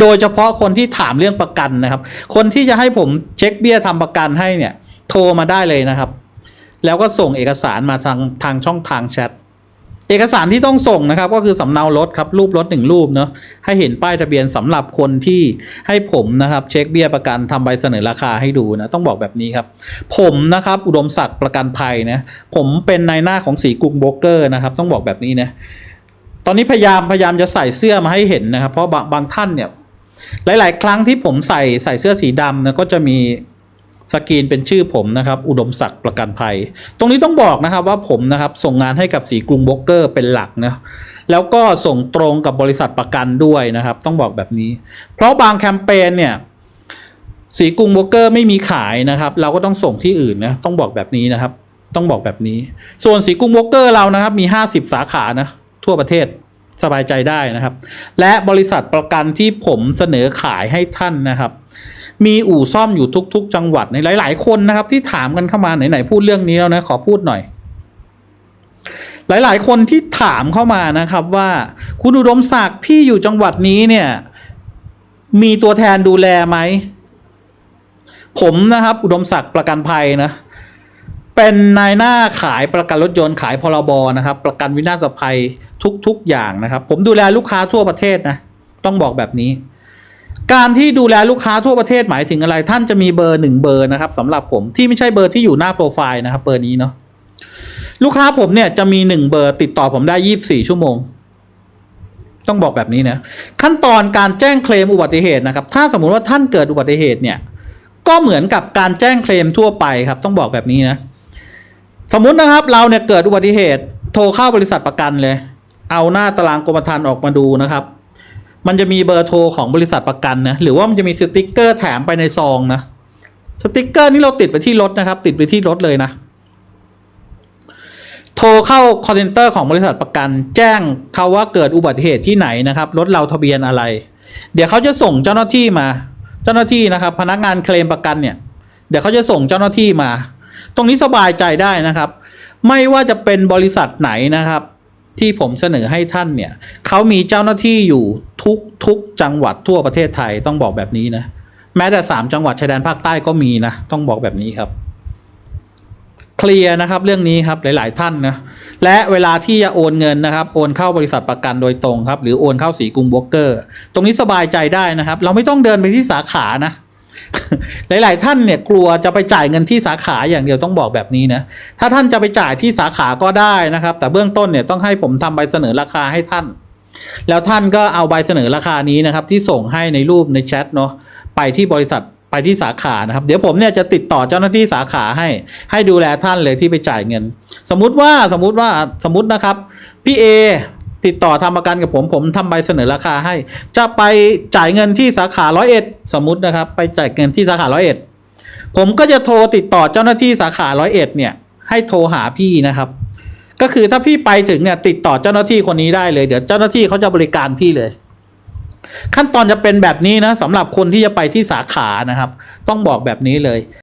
โดยเฉพาะคนที่ถามเรื่องประกันนะครับ คนที่จะให้ผมเช็คเบี้ยทำประกันให้เนี่ย โทรมาได้เลยนะครับ แล้วก็ส่งเอกสารมาทางทางช่องทางแชทเอกสารที่ต้องส่งนะครับ ก็คือสำเนารถครับรูปรถหนึ่งรูปเนาะให้เห็นป้ายทะเบียนสำหรับคนที่ให้ผมนะครับ เช็คเบี้ยประกันทำใบเสนอราคาให้ดูนะต้องบอกแบบนี้ครับ ผมนะครับอุดมศักดิ์ประกันภัยนะผมเป็นนายหน้าของสีกรุงโบรกเกอร์นะครับ ต้องบอกแบบนี้นะตอนนี้พยายามพยายามจะใส่เสื้อมาให้เห็นนะครับ เพราะบางบางท่านเนี่ย หลาย ๆ ครั้งที่ผมใส่ใส่เสื้อสีดำนะก็จะมีสกรีนเป็นชื่อผมนะครับ อุดมศักดิ์ประกันภัย ตรงนี้ต้องบอกนะครับว่าผมนะครับส่งงานให้กับสีกรุงโบรกเกอร์เป็นหลักนะแล้วก็ส่งตรงกับบริษัทประกันด้วยนะครับ ต้องบอกแบบนี้ เพราะบางแคมเปญเนี่ยสีกรุงโบรกเกอร์ไม่มีขายนะครับ เราก็ต้องส่งที่อื่นนะต้องบอกแบบนี้นะครับ ต้องบอกแบบนี้ ส่วนสีกรุงโบรกเกอร์เรานะครับ มี 50 สาขานะทั่วประเทศ สบายใจได้นะครับ และบริษัทประกันที่ผมเสนอขายให้ท่านนะครับ มีอู่ซ่อมอยู่ทุก ๆ จังหวัดในหลาย ๆ คนนะครับ ที่ถามกันเข้ามาไหนๆพูดเรื่องนี้แล้วนะขอพูดหน่อย หลายๆ คนที่ถามเข้ามานะครับว่า คุณอุดมศักดิ์พี่อยู่จังหวัดนี้เนี่ย มีตัวแทนดูแลไหมผมนะครับ อุดมศักดิ์ประกันภัยนะ เป็นนายหน้าขายประกันรถยนต์ขายพรบนะครับ ประกันวินาศภัยทุกๆอย่างนะครับ ผมดูแลลูกค้าทั่วประเทศนะ ต้องบอกแบบนี้ การที่ดูแลลูกค้าทั่วประเทศหมายถึงอะไร ท่านจะมีเบอร์หนึ่งเบอร์นะครับสำหรับผมที่ไม่ใช่เบอร์ที่อยู่หน้าโปรไฟล์นะครับเบอร์นี้เนาะลูกค้าผมเนี่ยจะมีหนึ่งเบอร์ติดต่อผมได้ยี่บสี่ชั่วโมง ต้องบอกแบบนี้นะขั้นตอนการแจ้งเคลมอุบัติเหตุนะครับ ถ้าสมมุติว่าท่านเกิดอุบัติเหตุเนี่ย ก็เหมือนกับการแจ้งเคลมทั่วไปครับ ต้องบอกแบบนี้นะ สมมุตินะครับเราเนี่ยเกิดอุบัติเหตุ โทรเข้าบริษัทประกันเลย เอาหน้าตารางกรมธรรม์ออกมาดูนะครับ มันจะมีเบอร์โทรของบริษัทประกันนะหรือว่ามันจะมีสติกเกอร์แถมไปในซองนะสติกเกอร์นี่เราติดไปที่รถนะครับ ติดไปที่รถเลยนะ โทรเข้า call center ของบริษัทประกัน แจ้งเขาว่าเกิดอุบัติเหตุที่ไหนนะครับรถเราทะเบียนอะไร เดี๋ยวเขาจะส่งเจ้าหน้าที่มา เจ้าหน้าที่นะครับ พนักงานเคลมประกันเนี่ย เดี๋ยวเขาจะส่งเจ้าหน้าที่มา ตรงนี้สบายใจได้นะครับ ไม่ว่าจะเป็นบริษัทไหนนะครับ ที่ผมเสนอให้ท่านเนี่ยเขามีเจ้าหน้าที่อยู่ทุกทุกจังหวัดทั่วประเทศไทยต้องบอกแบบนี้นะแม้แต่สามจังหวัดชายแดนภาคใต้ก็มีนะต้องบอกแบบนี้ครับเคลียร์นะครับเรื่องนี้ครับหลาย ๆ ท่านนะและเวลาที่จะโอนเงินนะครับโอนเข้าบริษัทประกันโดยตรงครับ หรือโอนเข้าสีกรุงโบรกเกอร์ ตรงนี้สบายใจได้นะครับ เราไม่ต้องเดินไปที่สาขานะ หลาย ๆ ท่านเนี่ยกลัวจะไปจ่ายเงินที่สาขาอย่างเดียวต้องบอกแบบนี้นะถ้าท่านจะไปจ่ายที่สาขาก็ได้นะครับ แต่เบื้องต้นเนี่ยต้องให้ผมทำใบเสนอราคาให้ท่าน แล้วท่านก็เอาใบเสนอราคานี้นะครับที่ส่งให้ในรูปในแชทเนาะไปที่บริษัทไปที่สาขานะครับเดี๋ยวผมเนี่ยจะติดต่อเจ้าหน้าที่สาขาให้ ให้ดูแลท่านเลยที่ไปจ่ายเงิน สมมุติว่าสมมุติว่าสมมตินะครับพี่เอ ติดต่อทำประกันกับผมผมทำใบเสนอราคาให้ จะไปจ่ายเงินที่สาขาร้อยเอ็ดสมมตินะครับ ไปจ่ายเงินที่สาขาร้อยเอ็ดผมก็จะโทรติดต่อเจ้าหน้าที่สาขาร้อยเอ็ดเนี่ย ให้โทรหาพี่นะครับ ก็คือถ้าพี่ไปถึงเนี่ยติดต่อเจ้าหน้าที่คนนี้ได้เลยเดี๋ยวเจ้าหน้าที่เขาจะบริการพี่เลย ขั้นตอนจะเป็นแบบนี้นะสำหรับคนที่จะไปที่สาขานะครับ ต้องบอกแบบนี้เลย